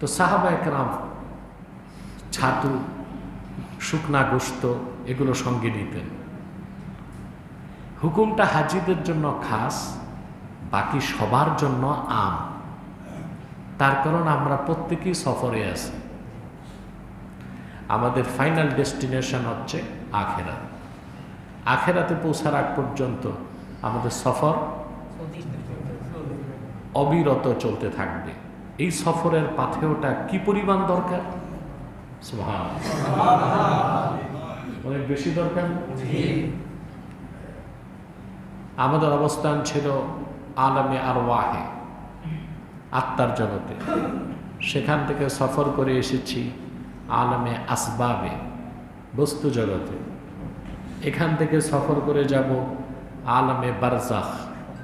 তো সাহাবা একরাম ছাতু, শুকনা গোস্ত এগুলো সঙ্গে নিতেন। হুকুমটা হাজিদের জন্য খাস, বাকি সবার জন্য আম। তার কারণ আমরা প্রত্যেকেই সফরে আছি। আমাদের ফাইনাল ডেস্টিনেশন হচ্ছে আখেরা আখেরাতে পৌঁছার আগ পর্যন্ত আমাদের সফর অবিরত চলতে থাকবে। এই সফরের পাথেওটা কি পরিমাণ দরকার? অনেক বেশি দরকার? আমাদের অবস্থান ছিল আলমে আর ওয়াহে আত্মার জগতে। সেখান থেকে সফর করে এসেছি আলমে আসবাবে, বস্তু জগতে। এখান থেকে সফর করে যাব আলমে বারজাখ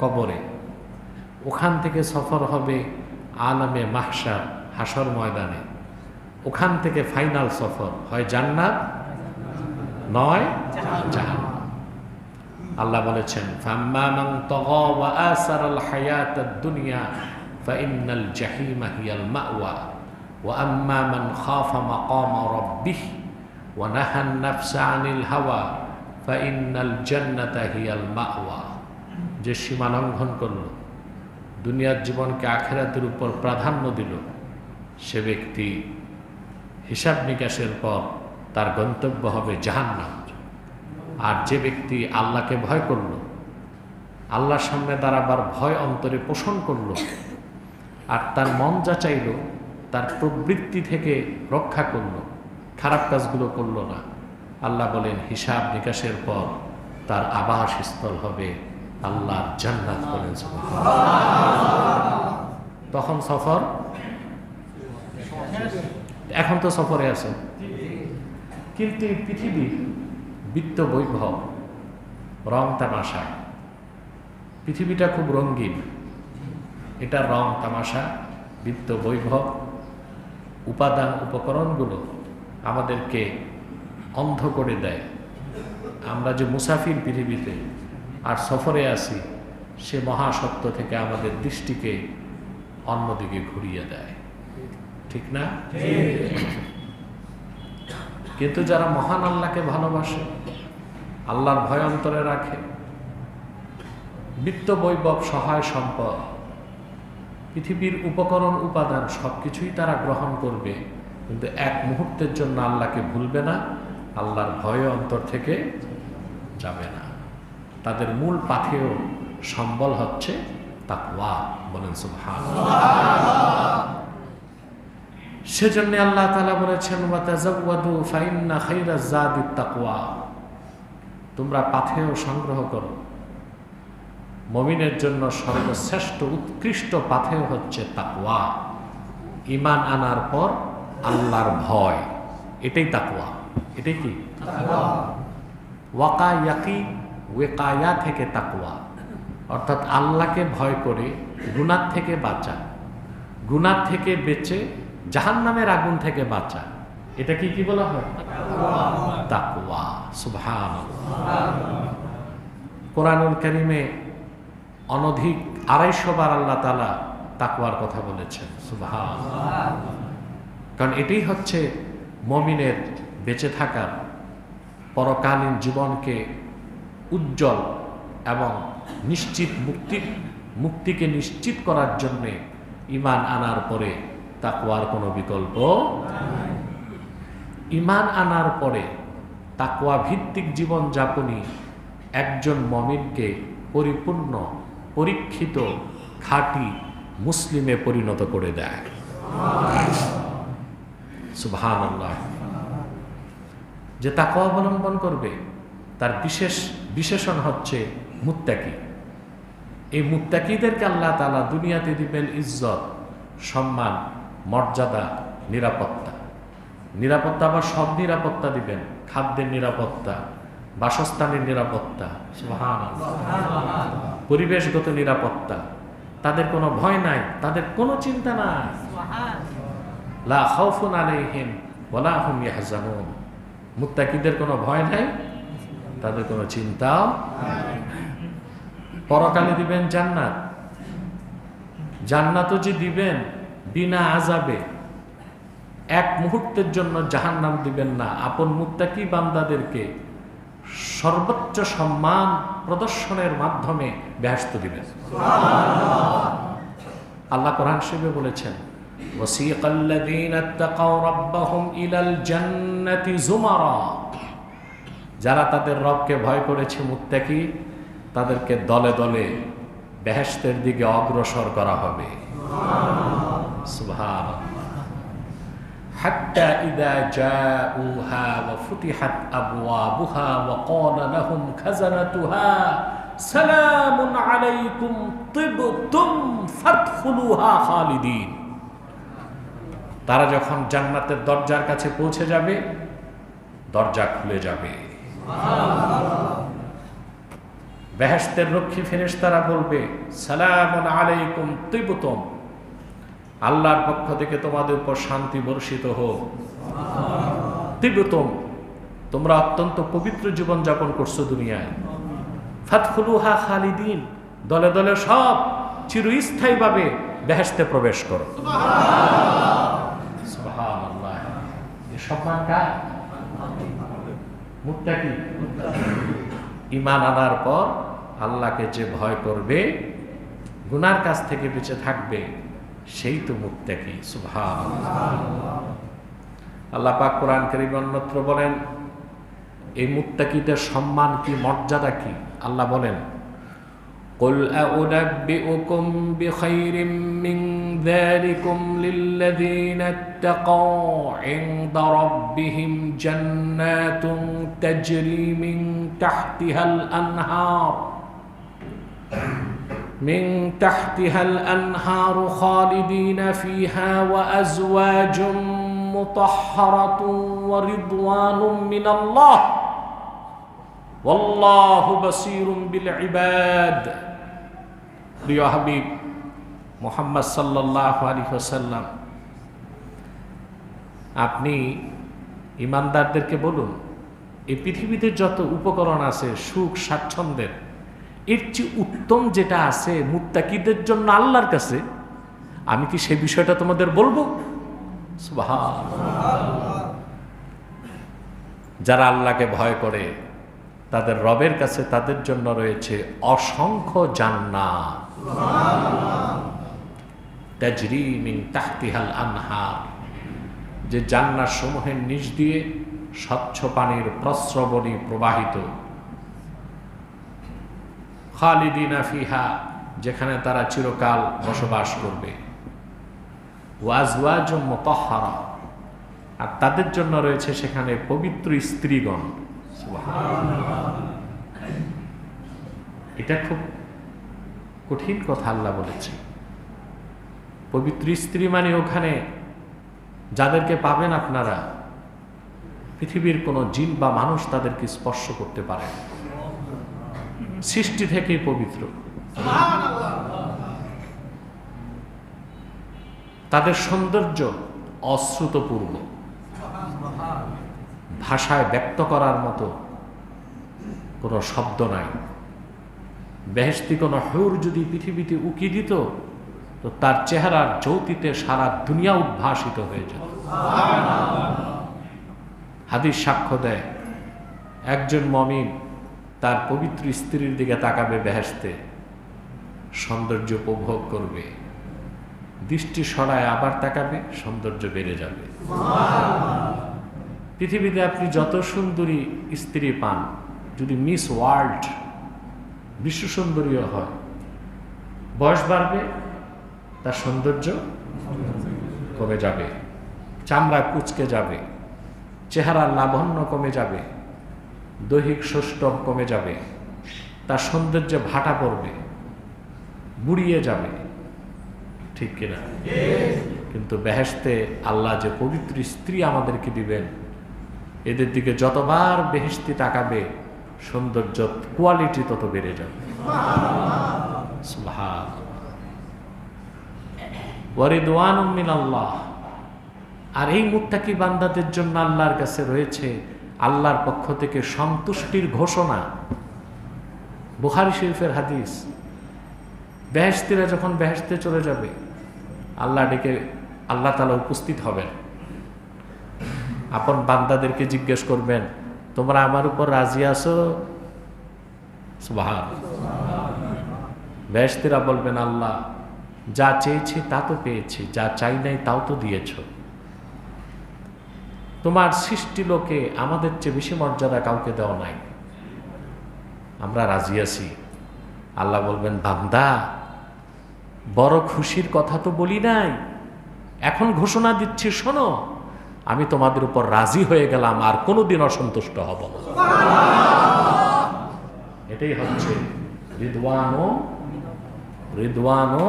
কবরে। ওখান থেকে সফর হবে আলমে মাহসার হাসর ময়দানে। ওখান থেকে ফাইনাল সফর হয় জান্নাত? নয়, জাহান্নাম। আল্লাহ বলেছেন, ফাম্মা মান তাগা ওয়া আসারাল হায়াতাদ দুনিয়া ফাইন্নাল জাহিমা হিয়াল মাওয়া। ওয়া খাফা মাকামা রাব্বিহ, ওয়া নাফসা আনিল হাওয়া ফাইন্নাল জান্নাতা হিয়াল মাওয়া। যে সীমা লঙ্ঘন করল দুনিয়ার জীবনকে আখেরাতের উপর প্রাধান্য দিল। সে ব্যক্তি হিসাব নিকাশের পর তার গন্তব্য হবে জাহান্নাম। আর যে ব্যক্তি আল্লাহকে ভয় করল, আল্লাহর সামনে দাঁড়াবার ভয় অন্তরে পোষণ করল, আর তার মন যা চাইল, তার প্রবৃত্তি থেকে রক্ষা করল, খারাপ কাজগুলো করল না। আল্লাহ বলেন, হিসাব নিকাশের পর তার আবাস স্থল হবে আল্লাহর জান্নাত বলেন তখন সফর? এখন তো সফরে আছে। কিন্তু পৃথিবীর বিত্ত বৈভব রং তামাশা। পৃথিবীটা খুব রঙিন। এটা রং তামাশা বিত্ত বৈভব উপাদান উপকরণগুলো আমাদেরকে অন্ধ করে দেয়। আমরা যে মুসাফির পৃথিবীতে আর সফরে আসি, সে মহাসত্য থেকে আমাদের দৃষ্টিকে অন্যদিকে ঘুরিয়ে দেয়। ঠিক না? কিন্তু যারা মহান আল্লাহকে ভালোবাসে, আল্লাহর ভয় অন্তরে রাখে বিত্ত বৈভব সহায় সম্পদ, পৃথিবীর উপকরণ, উপাদান সব কিছুই তারা গ্রহণ করবে, কিন্তু এক মুহূর্তের জন্য আল্লাহকে ভুলবে না, আল্লাহর ভয় অন্তর থেকে যাবে না। তাদের মূল পাথেও সম্বল হচ্ছে তাকওয়া। বলেন সুবহান সেজন্য আল্লাহ তালা বলেছেন, ওয়াতাজাওয়াদু ফাইন্না খাইরা জাদি তাকওয়া। তোমরা পাথেয় সংগ্রহ করো। মমিনের জন্য সর্বশ্রেষ্ঠ উৎকৃষ্ট পাথেয় হচ্ছে তাকওয়া। ইমান আনার পর আল্লাহর ভয়। এটাই তাকওয়া। এটাই কি? ওয়াকা ইয়াকি ওয়েকায়া থেকে তাকওয়া। অর্থাৎ আল্লাহকে ভয় করে গুনার থেকে বাঁচা। গুনার থেকে বেঁচে জাহান নামের আগুন থেকে বাঁচা। এটা কি কি বলা হয়? তাকুয়া সুবহান কোরআনুল করিমে অনধিক আড়াইশো বার আল্লাহ তালা তাকুয়ার কথা বলেছেন। সুবহান কারণ এটাই হচ্ছে মমিনের বেঁচে থাকার পরকালীন জীবনকে উজ্জ্বল এবং নিশ্চিত মুক্তি, মুক্তিকে নিশ্চিত করার জন্যে ইমান আনার পরে তাকুয়ার কোনো বিকল্প ইমান আনার পরে তাকুয়া ভিত্তিক জীবন যাপনই একজন মমিনকে পরিপূর্ণ, পরীক্ষিত, খাঁটি মুসলিমে পরিণত করে দেয়। আল্লাহ যে তাকুয়া অবলম্বন করবে, তার বিশেষ বিশেষণ হচ্ছে মুত্তাকি। এই মুত্তাকিদেরকে আল্লাহ তালা দুনিয়াতে দিবেন ইজ্জত, সম্মান, মর্যাদা, নিরাপত্তা। নিরাপত্তা আবার সব নিরাপত্তা দিবেন। খাদ্যের নিরাপত্তা, বাসস্থানের নিরাপত্তা পরিবেশগত নিরাপত্তা। তাদের কোনো ভয় নাই, তাদের কোনো চিন্তা নাই। লা খাউফুন আলাইহিম হুম ইয়াহজানুন। মুত্তাকিদের কোনো ভয় নাই তাদের কোনো চিন্তাও পরকালে দিবেন জান্নাত জান্নাতও যে দিবেন বিনা আজাবে এক মুহূর্তের জন্য জাহান্নাম দিবেন না আপন মুত্তাকি বান্দাদেরকে সর্বোচ্চ সম্মান প্রদর্শনের মাধ্যমে ব্যস্ত দিবেন আল্লাহ কোরআন শিবে বলেছেন وسيق الذين اتقوا ربهم إلى الجنة زمرا যারা তাদের রবকে ভয় করেছে মুত্তাকি তাদেরকে দলে দলে বেহেশতের দিকে অগ্রসর করা হবে সুবহানাল্লাহ حتى إذا جاءوها وفتحت أبوابها وقال لهم خزنتها سلام عليكم طبتم فادخلوها خالدين তারা যখন জান্নাতের দরজার কাছে পৌঁছে যাবে দরজা খুলে যাবে বেহেশতের রক্ষী ফেরেশতারা বলবে সালাম আলাইকুম তিবতম। আল্লাহর পক্ষ থেকে তোমাদের উপর শান্তি বর্ষিত হোক। তিব্রতম তোমরা অত্যন্ত পবিত্র জীবন যাপন করছ দুনিয়ায়। ফাতফুলুহা খালিদিন, দলে দলে সব চিরস্থায়ীভাবে বেহেশতে প্রবেশ কার? মুত্তাকি ইমান আনার পর আল্লাহকে যে ভয় করবে গুনার কাছ থেকে বেঁচে থাকবে সেই তো মুত্তাকি সুবহান আল্লাহ পাক কোরআন কারীম অন্যত্র বলেন এই মুত্তাকিদের সম্মান কি মর্যাদা কি আল্লাহ বলেন قل أنبئكم بخير من ذلكم للذين اتقوا عند ربهم جنات تجري من تحتها الأنهار من تحتها الأنهار خالدين فيها وأزواج مطهرة ورضوان من الله والله بصير بالعباد. يا حبيب মোহাম্মদ সাল্লাহ আলী ওসাল্লাম আপনি ইমানদারদেরকে বলুন, এই পৃথিবীতে যত উপকরণ আছে, সুখ, স্বাচ্ছন্দ্যের, এর চেয়ে উত্তম যেটা আছে মুত্তাকিদের জন্য আল্লাহর কাছে, আমি কি সে বিষয়টা তোমাদের বলব? যারা আল্লাহকে ভয় করে, তাদের রবের কাছে তাদের জন্য রয়েছে অসংখ্য জান্নাত। তাজরি মিন তাহতিহাল আনহার যে জান্নার সমূহের নিচ দিয়ে স্বচ্ছ পানির প্রস্রবণী প্রবাহিত। খালিদিনা ফিহা, যেখানে তারা চিরকাল বসবাস করবে। ওয়াজওয়াজ মোতাহারা আর তাদের জন্য রয়েছে সেখানে পবিত্র স্ত্রীগণ। এটা খুব কঠিন কথা আল্লাহ বলেছে। পবিত্র স্ত্রী মানে ওখানে যাদেরকে পাবেন আপনারা, পৃথিবীর কোনো জিন বা মানুষ তাদেরকে স্পর্শ করতে পারে। সৃষ্টি থেকেই পবিত্র। তাদের সৌন্দর্য অশ্রুতপূর্ব ভাষায় ব্যক্ত করার মতো কোনো শব্দ নাই। বেহেস্তি কোনো হৌর যদি পৃথিবীতে উকি দিত তো তার চেহারার জ্যোতিতে সারা দুনিয়া উদ্ভাসিত হয়ে যেত। হাদিস সাক্ষ্য দেয়, একজন মমিন তার পবিত্র স্ত্রীর দিকে তাকাবে বেহেস্তে সৌন্দর্য উপভোগ করবে। দৃষ্টি সরায় আবার তাকাবে, সৌন্দর্য বেড়ে যাবে। পৃথিবীতে আপনি যত সুন্দরী স্ত্রী পান, যদি মিস ওয়ার্ল্ড বিশ্ব সুন্দরীও হয়, বয়স বাড়বে তার সৌন্দর্য কমে যাবে, চামড়া কুচকে যাবে চেহারার লাবণ্য কমে যাবে, দৈহিক সৌষ্ঠব কমে যাবে, তার সৌন্দর্যে ভাটা পড়বে, বুড়িয়ে যাবে। ঠিক কিনা? কিন্তু বেহেস্তে আল্লাহ যে পবিত্র স্ত্রী আমাদেরকে দিবেন, এদের দিকে যতবার বেহেস্তি তাকাবে, সৌন্দর্য কোয়ালিটি তত বেড়ে যাবে। আল্লাহ আর এই মুত্তাকি বান্দাদের জন্য আল্লাহর কাছে রয়েছে আল্লাহর পক্ষ থেকে সন্তুষ্টির ঘোষণা। বুখারি শরীফের হাদিস। বেহেস্তিরা যখন বেহেস্তে চলে যাবে, আল্লাহ ডেকে, আল্লাহ তালা উপস্থিত হবেন। আপন বান্দাদেরকে জিজ্ঞেস করবেন, তোমরা আমার উপর রাজি আছো? সুবহান বেশতিরা বলবেন, আল্লাহ যা চেয়েছি তা তো পেয়েছি, যা চাই নাই তাও তো দিয়েছ। তোমার সৃষ্টি লোকে আমাদের চেয়ে বেশি মর্যাদা কাউকে দেওয়া নাই। আমরা রাজি আছি। আল্লাহ বলবেন, বান্দা, বড় খুশির কথা তো বলি নাই। এখন ঘোষণা দিচ্ছি, শোনো, আমি তোমাদের উপর রাজি হয়ে গেলাম, আর কোনোদিন অসন্তুষ্ট হব না। এটাই হচ্ছে রিদওয়ানো রিদওয়ানো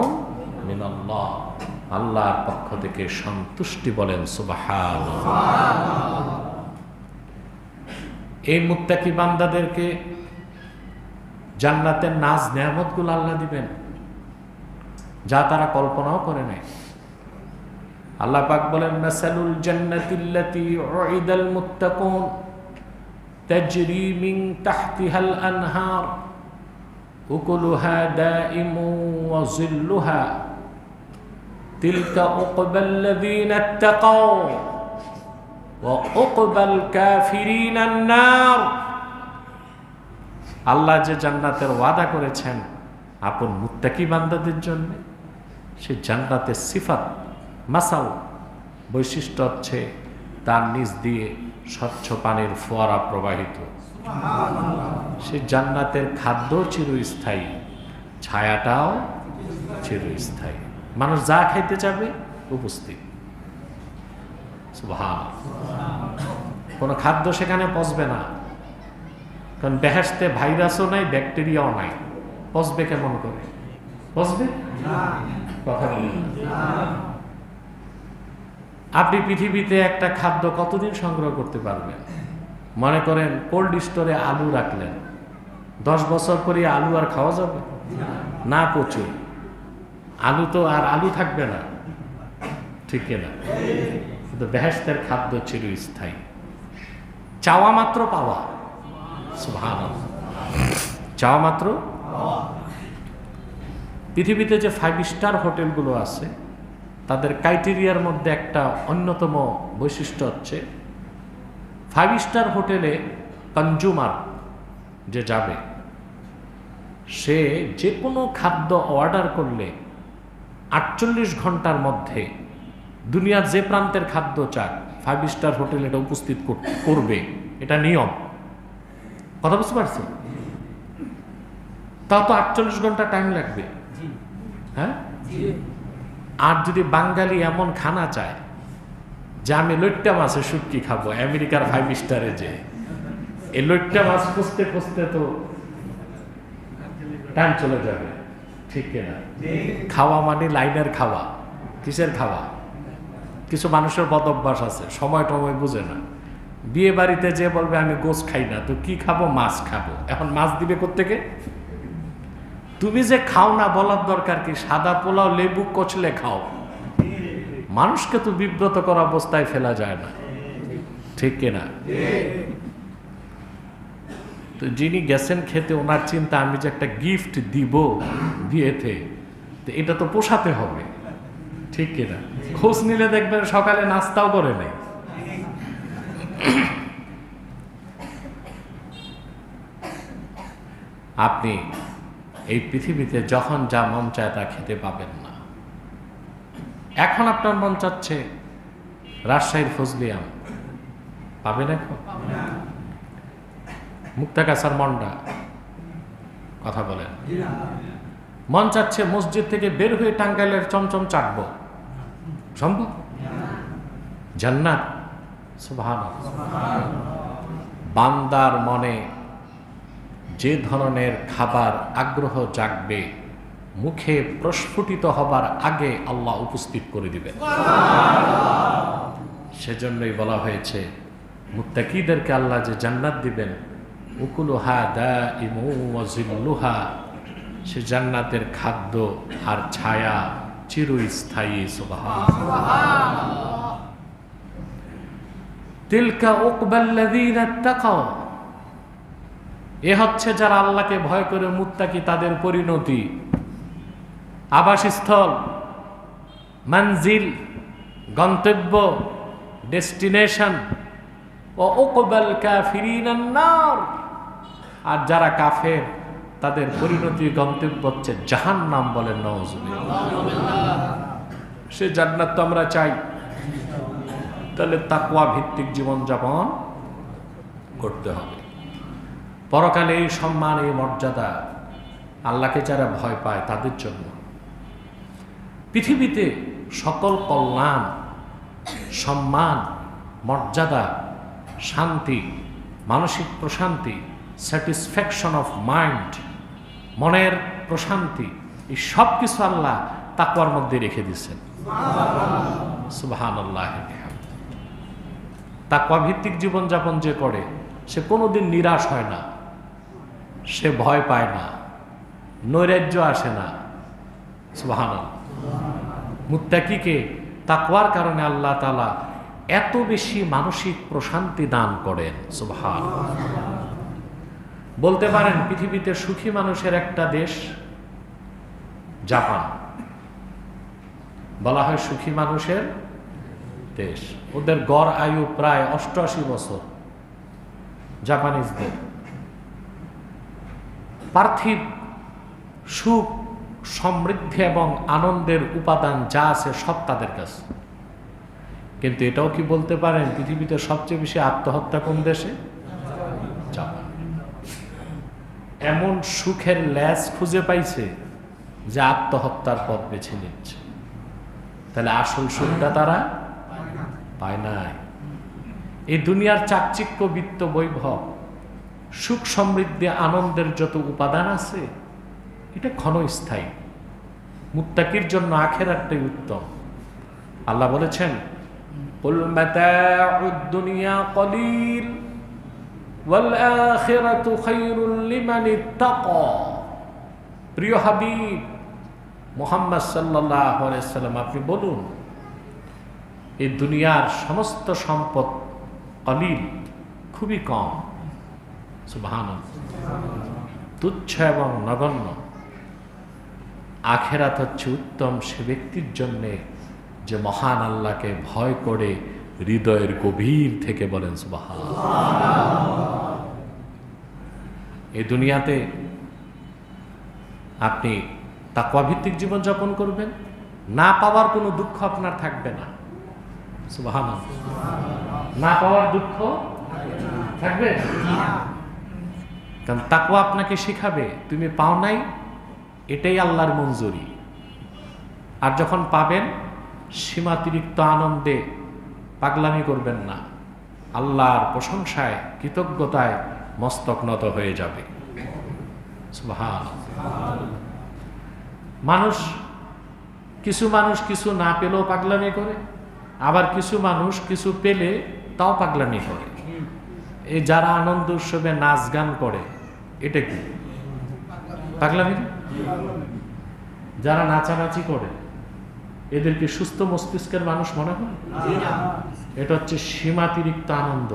মিনাল্লাহ। আল্লাহর পক্ষ থেকে সন্তুষ্টি বলেন সুবাহান এই মুত্তাকি বান্দাদেরকে জান্নাতের নাজ নেয়ামতগুলো আল্লাহ দিবেন, যা তারা কল্পনাও করে নেয়। আল্লাহ পাক বলেন, মাসালুল জান্নাতিল্লাতি উইদাল মুত্তাকুন তাজরি মিন তাহতিহাল আনহার, উকুলুহা দাইমু ওয়া জিল্লুহা তিলকা উকবাল্লাযীনা ইত্তাকাও ওয়া উকবাল কাফিরিনান নার আল্লাহ যে জান্নাতের ওয়াদা করেছেন, আপন মুত্তাকি বান্দাদের জন্য, সে জান্নাতের সিফাত, মাসাল বৈশিষ্ট্য হচ্ছে তার নিচ দিয়ে স্বচ্ছ পানির ফোয়ারা প্রবাহিত। সে জান্নাতের খাদ্য চিরস্থায়ী, ছায়াটাও চিরস্থায়ী। মানুষ যা খাইতে চাবে, উপস্থিত। কোনো খাদ্য সেখানে পচবে না। কারণ বেহেস্তে ভাইরাসও নাই, ব্যাকটেরিয়াও নাই। পচবে কেমন করে? পচবে? কথা আপনি পৃথিবীতে একটা খাদ্য কতদিন সংগ্রহ করতে পারবেন? মনে করেন, কোল্ড স্টোরে আলু রাখলেন। দশ বছর পরে আলু আর খাওয়া যাবে? না প্রচুর। আলু তো আর আলু থাকবে না। ঠিক না কিন্তু বেহেস্তের খাদ্য ছিল স্থায়ী চাওয়া মাত্র পাওয়া। সুবহানাল্লাহ। চাওয়া মাত্র পৃথিবীতে যে ফাইভ স্টার হোটেলগুলো আছে, তাদের ক্রাইটেরিয়ার মধ্যে একটা অন্যতম বৈশিষ্ট্য হচ্ছে ফাইভ স্টার হোটেলে কনজুমার যে যাবে, সে যে কোনো খাদ্য অর্ডার করলে আটচল্লিশ ঘণ্টার মধ্যে দুনিয়ার যে প্রান্তের খাদ্য চাক ফাইভ স্টার হোটেল এটা উপস্থিত করবে, এটা নিয়ম। কথা বুঝতে পারছি তাও তো আটচল্লিশ ঘণ্টা টাইম লাগবে। হ্যাঁ? আর যদি বাঙালি এমন খানা চায় যে আমি লইট্টা মাছের শুটকি খাব, আমেরিকার ফাইভ স্টারে যে, এই লইট্টা মাছ খুঁজতে খুঁজতে তো টাইম চলে যাবে। ঠিক কিনা? খাওয়া মানে লাইনের খাওয়া। কিসের খাওয়া? কিছু মানুষের বদ অভ্যাস আছে, সময় টময় বুঝে না। বিয়ে বাড়িতে যে বলবে, আমি গোস খাই না, তো কি খাব? মাছ খাব। এখন মাছ দিবে কোত্থেকে? তুমি যে খাও না বলার দরকার কি? সাদা পোলাও, লেবু, কচলে খাও। মানুষকে তো বিব্রত করা অবস্থায় ফেলা যায় না। ঠিক কিনা তো যিনি গেছেন খেতে, ওনার চিন্তা, আমি যে একটা গিফট দিব বিয়েতে এটা তো পোষাতে হবে। ঠিক কিনা? খোঁজ নিলে দেখবেন সকালে নাস্তাও করে নেই। আপনি এই পৃথিবীতে যখন যা মন চায় তা খেতে পাবেন না। এখন আপনার মন চাচ্ছে রাজশাহীর ফজলিয়াম। পাবেন এখন? মুক্তাকাসার মন্ডা কথা বলেন। মন চাচ্ছে মসজিদ থেকে বের হয়ে টাঙ্গাইলের চমচম চাটব। সম্ভব? জান্নাত? বান্দার মনে যে ধরনের খাবার আগ্রহ জাগবে মুখে প্রস্ফুটিত হবার আগে আল্লাহ উপস্থিত করে দিবেন। সেজন্যই বলা হয়েছে মুত্তাকিদেরকে আল্লাহ যে জান্নাত দিবেন উকুলুহা দা ইমুহা সে জান্নাতের খাদ্য আর ছায়া চিরস্থায়ী তিলকা উকবাল্লাযীনা তাকাও। এ হচ্ছে যারা আল্লাহকে ভয় করে মুত্তাকি, তাদের পরিণতি। আবাসস্থল, মঞ্জিল, গন্তব্য, ডেস্টিনেশন ও ওকবাল কাফিরিনান নার। আর যারা কাফের তাদের পরিণতি গন্তব্য হচ্ছে জাহান নাম বলেন নওয়াজুবিল্লাহ। সে জান্নাত তো আমরা চাই। তাহলে তাকুয়া ভিত্তিক জীবনযাপন করতে হবে। পরকালে এই সম্মান, এই মর্যাদা আল্লাহকে যারা ভয় পায় তাদের জন্য। পৃথিবীতে সকল কল্যাণ, সম্মান, মর্যাদা, শান্তি, মানসিক প্রশান্তি স্যাটিসফ্যাকশন অফ মাইন্ড মনের প্রশান্তি, এই সব কিছু আল্লাহ তাকুয়ার মধ্যে রেখে দিচ্ছেন সুবাহান আল্লাহ তাকুয়া ভিত্তিক জীবনযাপন যে করে, সে কোনোদিন নিরাশ হয় না, সে ভয় পায় না, নৈরাজ্য আসে না। সুবাহান মুত্তাকিকে তাকওয়ার কারণে আল্লাহ তালা এত বেশি মানসিক প্রশান্তি দান করেন। সুবহান বলতে পারেন পৃথিবীতে সুখী মানুষের একটা দেশ জাপান। বলা হয় সুখী মানুষের দেশ। ওদের গড় আয়ু প্রায় অষ্টআশি বছর। জাপানিজদের। পার্থিব সুখ, সমৃদ্ধি এবং আনন্দের উপাদান যা আছে সব তাদের কাছে। কিন্তু এটাও কি বলতে পারেন পৃথিবীতে সবচেয়ে বেশি আত্মহত্যা কোন দেশে জাপান এমন সুখের ল্যাস খুঁজে পাইছে যে আত্মহত্যার পথ বেছে নিচ্ছে তাহলে আসল সুখটা তারা পায় নাই। এই দুনিয়ার চাকচিক্য বিত্ত বৈভব, সুখ সমৃদ্ধি, আনন্দের যত উপাদান আছে, এটা ক্ষণস্থায়ী। মুত্তাকির জন্য আখেরাটাই উত্তম। আল্লাহ বলেছেন قل প্রিয় হাবিব, মোহাম্মদ সাল্লাহ সাল্লাম আপনি বলুন, এই দুনিয়ার সমস্ত সম্পদ অলিল খুবই কম। সুবাহান তুচ্ছ এবং নগণ্য। আখেরাত হচ্ছে উত্তম সে ব্যক্তির জন্যে যে মহান আল্লাহকে ভয় করে হৃদয়ের গভীর থেকে বলেন সুবাহান এই দুনিয়াতে আপনি তাকওয়াভিত্তিক জীবনযাপন করবেন, না পাওয়ার কোনো দুঃখ আপনার থাকবে না। না পাওয়ার দুঃখ থাকবে? কারণ তাকুয়া আপনাকে শিখাবে, তুমি পাও নাই, এটাই আল্লাহর মঞ্জুরি। আর যখন পাবেন, সীমাতিরিক্ত আনন্দে পাগলামি করবেন না। আল্লাহর প্রশংসায়, কৃতজ্ঞতায় মস্তক নত হয়ে যাবে। মানুষ কিছু মানুষ কিছু না পেলেও পাগলামি করে আবার কিছু মানুষ কিছু পেলে তাও পাগলামি করে। এই যারা আনন্দ উৎসবে নাচ গান করে এটা কি? পাগলামি? যারা নাচানাচি করে এদেরকে সুস্থ মস্তিষ্কের মানুষ মনে হয় এটা হচ্ছে সীমাতিরিক্ত আনন্দ।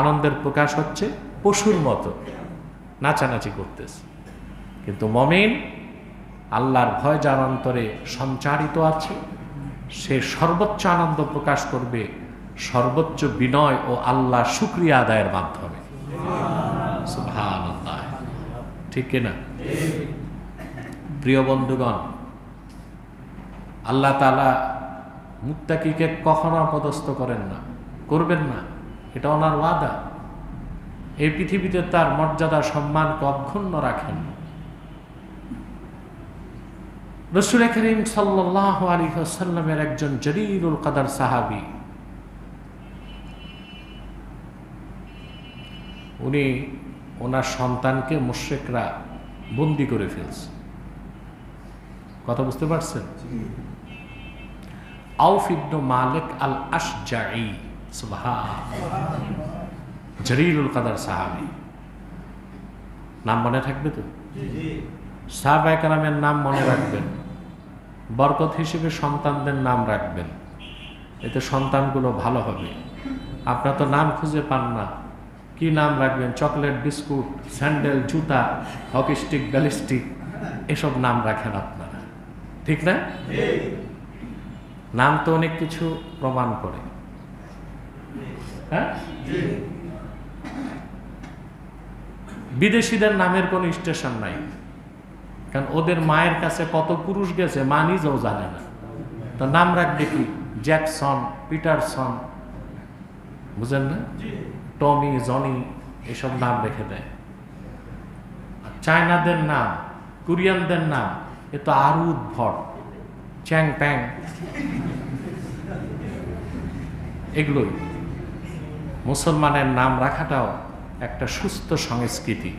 আনন্দের প্রকাশ হচ্ছে পশুর মতো। নাচানাচি করতেছে। কিন্তু মমিন আল্লাহর ভয় যার অন্তরে সঞ্চারিত আছে, সে সর্বোচ্চ আনন্দ প্রকাশ করবে সর্বোচ্চ বিনয় ও আল্লাহ শুক্রিয়া আদায়ের মাধ্যমে। ঠিক কিনা? প্রিয় বন্ধুগণ, আল্লাহ তালা মুত্তাকিকে কখনো অপদস্থ করেন না, করবেন না। এটা ওনার ওয়াদা। এই পৃথিবীতে তার মর্যাদা সম্মান অক্ষুণ্ণ রাখেন রসুল করিম সাল্লাহ আলী একজন জরিরুল কাদার সাহাবি উনি ওনার সন্তানকে মুশ্রেকরা বন্দি করে ফেলছে। কথা বুঝতে পারছেন? আউফ ইবনু মালিক আল সুবহান জরিরুল কাদার সাহাবি। নাম মনে থাকবে তো? সাহাবায়ে কালামের নাম মনে রাখবেন। বরকত হিসেবে সন্তানদের নাম রাখবেন। এতে সন্তানগুলো ভালো হবে। আপনার তো নাম খুঁজে পান না। কি নাম রাখবেন? চকলেট বিস্কুট স্যান্ডেল জুতা হকি স্টিক ব্যালিস্টিক এসব নাম রাখেন আপনারা। ঠিক না? নাম তো অনেক কিছু প্রমাণ করে। হ্যাঁ? বিদেশিদের নামের কোনো স্টেশন নাই। কারণ ওদের মায়ের কাছে কত পুরুষ গেছে মা নিজেও জানে না। তো নাম রাখবে কি? Jackson Peterson. বুঝেন না? টমি জনি এসব নাম রেখে দেয়। চায়নাদের নাম কোরিয়ানদের নাম এ তো আরও উদ্ভট। চ্যাং প্যাং এগুলোই। মুসলমানের নাম রাখাটাও একটা সুস্থ সংস্কৃতি।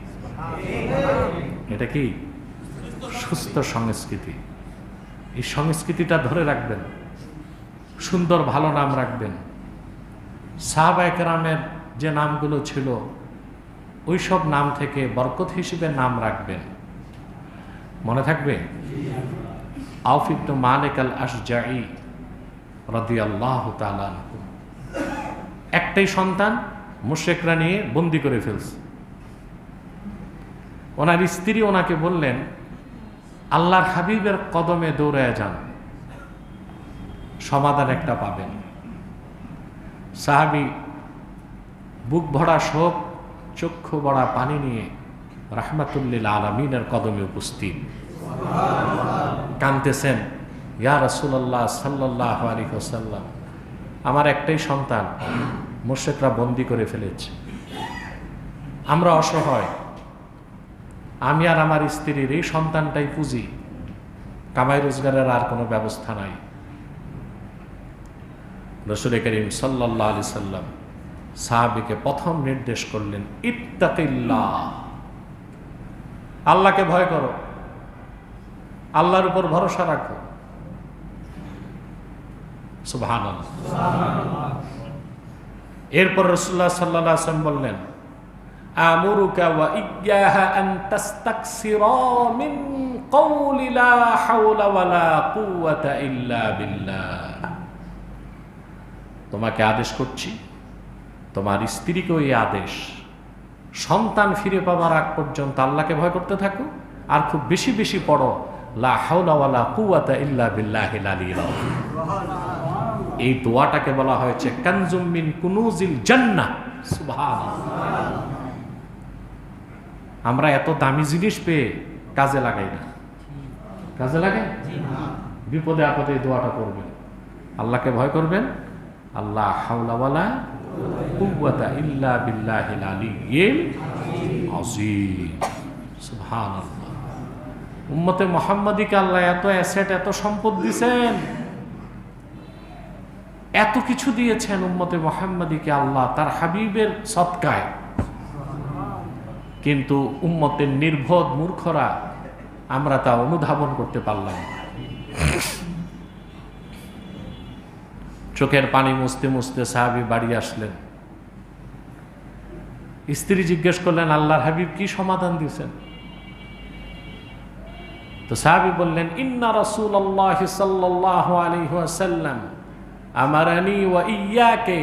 এটা কি? সুস্থ সংস্কৃতি। এই সংস্কৃতিটা ধরে রাখবেন। সুন্দর, ভালো নাম রাখবেন। সাহাবায়করামের যে নামগুলো ছিল ওই সব নাম থেকে বরকত হিসেবে নাম রাখবেন। মনে থাকবে? আউফিবনু মালিক আল আশজাই রদি আল্লাহ একটাই সন্তান মুশেকরা নিয়ে বন্দি করে ফেলছে। ওনার স্ত্রী ওনাকে বললেন, আল্লাহর হাবিবের কদমে দৌড়ায় যান, সমাধান একটা পাবেন। সাহাবি বুক ভরা শোক, চক্ষু ভরা পানি নিয়ে রাহমাতুল্লিল আলমিনের কদমে উপস্থিত। কানতেছেন ইয়া রসুল্লাহ সাল্লাহ আলী হোসাল্লাম আমার একটাই সন্তান, মোর্শেকরা বন্দি করে ফেলেছে। আমরা অসহায়। আমি আর আমার স্ত্রীর এই সন্তানটাই পুঁজি। কামাই রোজগারের আর কোনো ব্যবস্থা নাই। রসুল করিম সাল্লাহ আলি সাল্লাম সাহাবিকে প্রথম নির্দেশ করলেন, ইত্তাকিল্লাহ। আল্লাহকে ভয় করো। আল্লাহর উপর ভরসা রাখো। এরপর রসুল্লাহ সাল্লাহ আসলাম বললেন মিন বিল্লাহ। তোমাকে আদেশ করছি, তোমার স্ত্রীকেও এই আদেশ। সন্তান ফিরে পাবার আগ পর্যন্ত আল্লাহকে ভয় করতে থাকো, আর খুব বেশি বেশি পড়ো, লা কুওয়াতা ইল্লা আযীম। এই দোয়াটাকে বলা হয়েছে, কানজুম মিন কুনুজিল সুবহানাল্লাহ। আমরা এত দামি জিনিস পেয়ে কাজে লাগাই না। কাজে লাগাই? বিপদে আপদে দোয়াটা করবেন। আল্লাহকে ভয় করবেন? আল্লাহ হাওলাওয়ালা কুওয়াতা ইল্লা বিল্লাহিল আলিয়্যিল আযীম। সুবহানাল্লাহ। উম্মতে মুহাম্মাদিকে আল্লাহ এত অ্যাসেট, এত সম্পদ দিয়েছেন এত কিছু দিয়েছেন উম্মতে মোহাম্মদীকে আল্লাহ, তার হাবিবের সৎকায়। কিন্তু উম্মতের নির্বোধ মূর্খরা, আমরা তা অনুধাবন করতে পারলাম চোখের পানি মুছতে মুছতে সাহাবি বাড়ি আসলেন। স্ত্রী জিজ্ঞেস করলেন, আল্লাহর হাবিব কি সমাধান দিয়েছেন? তো সাহাবি বললেন, ইন্না রসুল আল্লাহ সাল্লাহ আলহাসাল্লাম আমারানি ওয়া ইয়াকে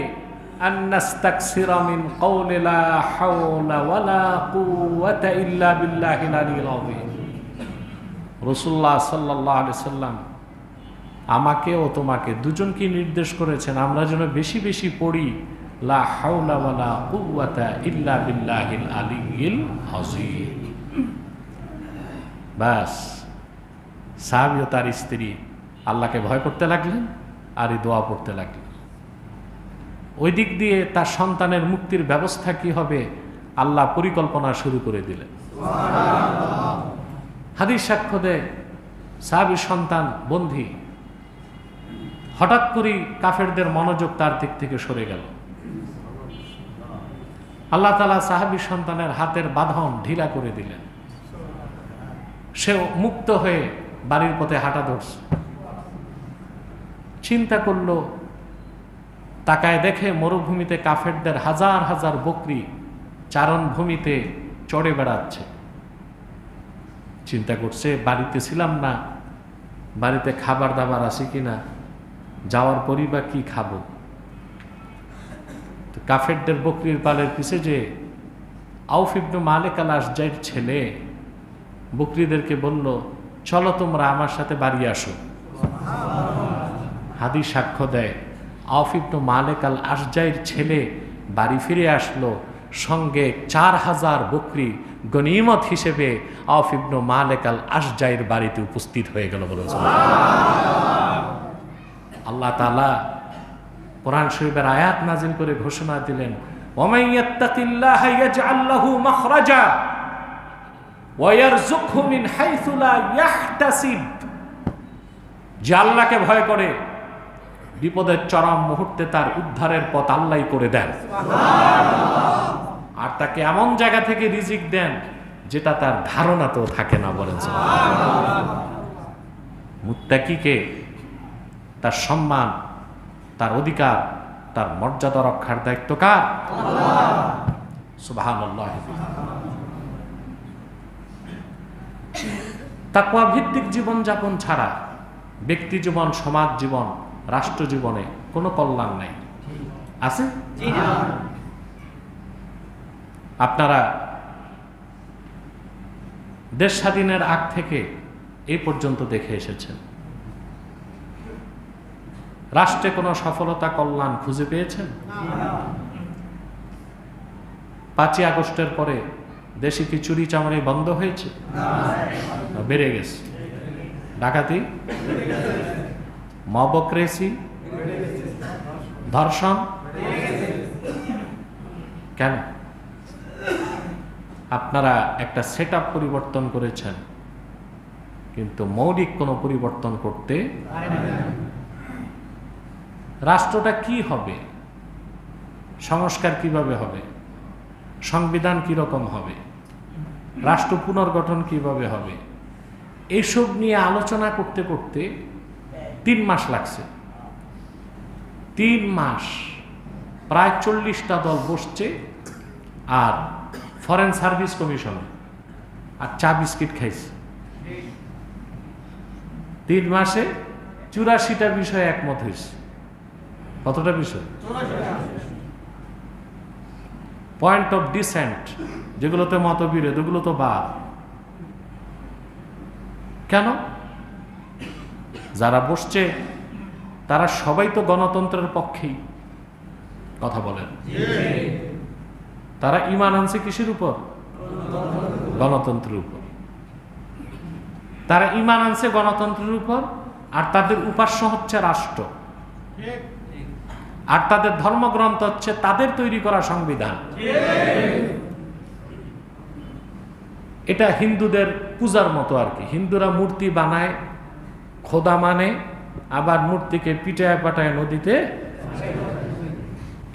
আন্নাস্তাকসিরামিন কওলি লা হাওলা ওয়ালা কুওয়াতা ইল্লা বিল্লাহিল আলিল আযীম। রাসূলুল্লাহ সাল্লাল্লাহু আলাইহি সাল্লাম আমাকে ও তোমাকে দুজনকে নির্দেশ করেছেন, আমরা যেন বেশি বেশি পড়ি, লা হাওলা ওয়ালা কুওয়াতা ইল্লা বিল্লাহিল আলিয়িল আযীম। বাস, সাহাবি ও তার স্ত্রী আল্লাহকে ভয় করতে লাগলেন? আর এই দোয়া পড়তে লাগলেন ওই দিক দিয়ে তার সন্তানের মুক্তির ব্যবস্থা কি হবে, আল্লাহ পরিকল্পনা শুরু করে দিলেন। হাদিস সাক্ষ্য দেয় সন্তান, বন্ধি, হঠাৎ করেই কাফেরদের মনোযোগ তার দিক থেকে সরে গেল। আল্লাহ তালা সাহাবির সন্তানের হাতের বাঁধন ঢিলা করে দিলেন। সে মুক্ত হয়ে বাড়ির পথে হাঁটা ধরছে। চিন্তা করল, তাকায় দেখে মরুভূমিতে কাফেরদের হাজার হাজার বকরি চারণভূমিতে চড়ে বেড়াচ্ছে। চিন্তা করছে, বাড়িতে ছিলাম না, বাড়িতে খাবার দাবার আছে কিনা, যাওয়ার পরই বা কি খাব? কাফেরদের বকরির পালের পিছে যে আউফিবনু মালিক আল আসজাইর ছেলে, বকরিদেরকে বলল, চলো তোমরা আমার সাথে বাড়ি আসো। হাদিস সাক্ষ্য দেয়। আফিবনু মালেক আল আসজাইর ছেলে বাড়ি ফিরে আসলো, সঙ্গে চার হাজার বকরি গনিমত হিসেবে আফিবনু মালেক আল আসজাইর বাড়িতে উপস্থিত হয়ে গেল বলে আল্লাহ তালা কোরআন শরীফের আয়াত নাজিল করে ঘোষণা দিলেন যে আল্লাহকে ভয় করে বিপদের চরম মুহূর্তে তার উদ্ধারের পথ আল্লাহ করে দেন। আর তাকে এমন জায়গা থেকে রিজিক দেন যেটা তার ধারণাতেও থাকে না বলেন মুত্তাকিকে তার সম্মান তার অধিকার তার মর্যাদা রক্ষার দায়িত্ব কার? তাকওয়া ভিত্তিক জীবনযাপন ছাড়া ব্যক্তি জীবন সমাজ জীবন রাষ্ট্র জীবনে কোনো কল্যাণ নাই। আছে? আপনারা দেশ স্বাধীনের আগ থেকে এই পর্যন্ত দেখে এসেছেন। রাষ্ট্রে কোনো সফলতা কল্যাণ খুঁজে পেয়েছেন? পাঁচই আগস্টের পরে দেশে কি চুরি চামারি বন্ধ হয়েছে? বেড়ে গেছে। ডাকাতি? মবক্রেসি ধর্ষণ? কেন? আপনারা একটা সেট পরিবর্তন করেছেন, কিন্তু মৌলিক কোনো পরিবর্তন করতে রাষ্ট্রটা কি হবে? সংস্কার কীভাবে হবে? সংবিধান কীরকম হবে? রাষ্ট্র পুনর্গঠন কীভাবে হবে? এইসব নিয়ে আলোচনা করতে করতে তিন মাস লাগছে। তিন মাস। প্রায় চল্লিশটা দল বসছে আর ফরেন সার্ভিস কমিশন আর চা বিস্কিট খাইছে। তিন মাসে চুরাশিটা বিষয়ে একমত হয়েছে। কতটা বিষয়? পয়েন্ট অফ ডিসেন্ট যেগুলোতে মতবিরোধ, ওগুলো তো বাদ। কেন? যারা বসছে, তারা সবাই তো গণতন্ত্রের পক্ষেই কথা বলেন। তারা ইমান আনছে কিসের উপর? গণতন্ত্রের উপর। তারা ইমান আনছে গণতন্ত্রের উপর, আর তাদের উপাস্য হচ্ছে রাষ্ট্র। আর তাদের ধর্মগ্রন্থ হচ্ছে তাদের তৈরি করা সংবিধান। এটা হিন্দুদের পূজার মতো আর কি। হিন্দুরা মূর্তি বানায় খোদা মানে আবার মূর্তিকে পিটায় পাটায় নদীতে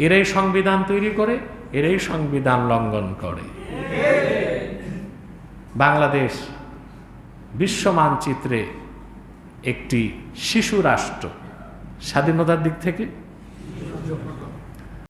এরাই সংবিধান তৈরি করে, এরাই সংবিধান লঙ্ঘন করে। বাংলাদেশ বিশ্ব মানচিত্রে একটি শিশু রাষ্ট্র, স্বাধীনতার দিক থেকে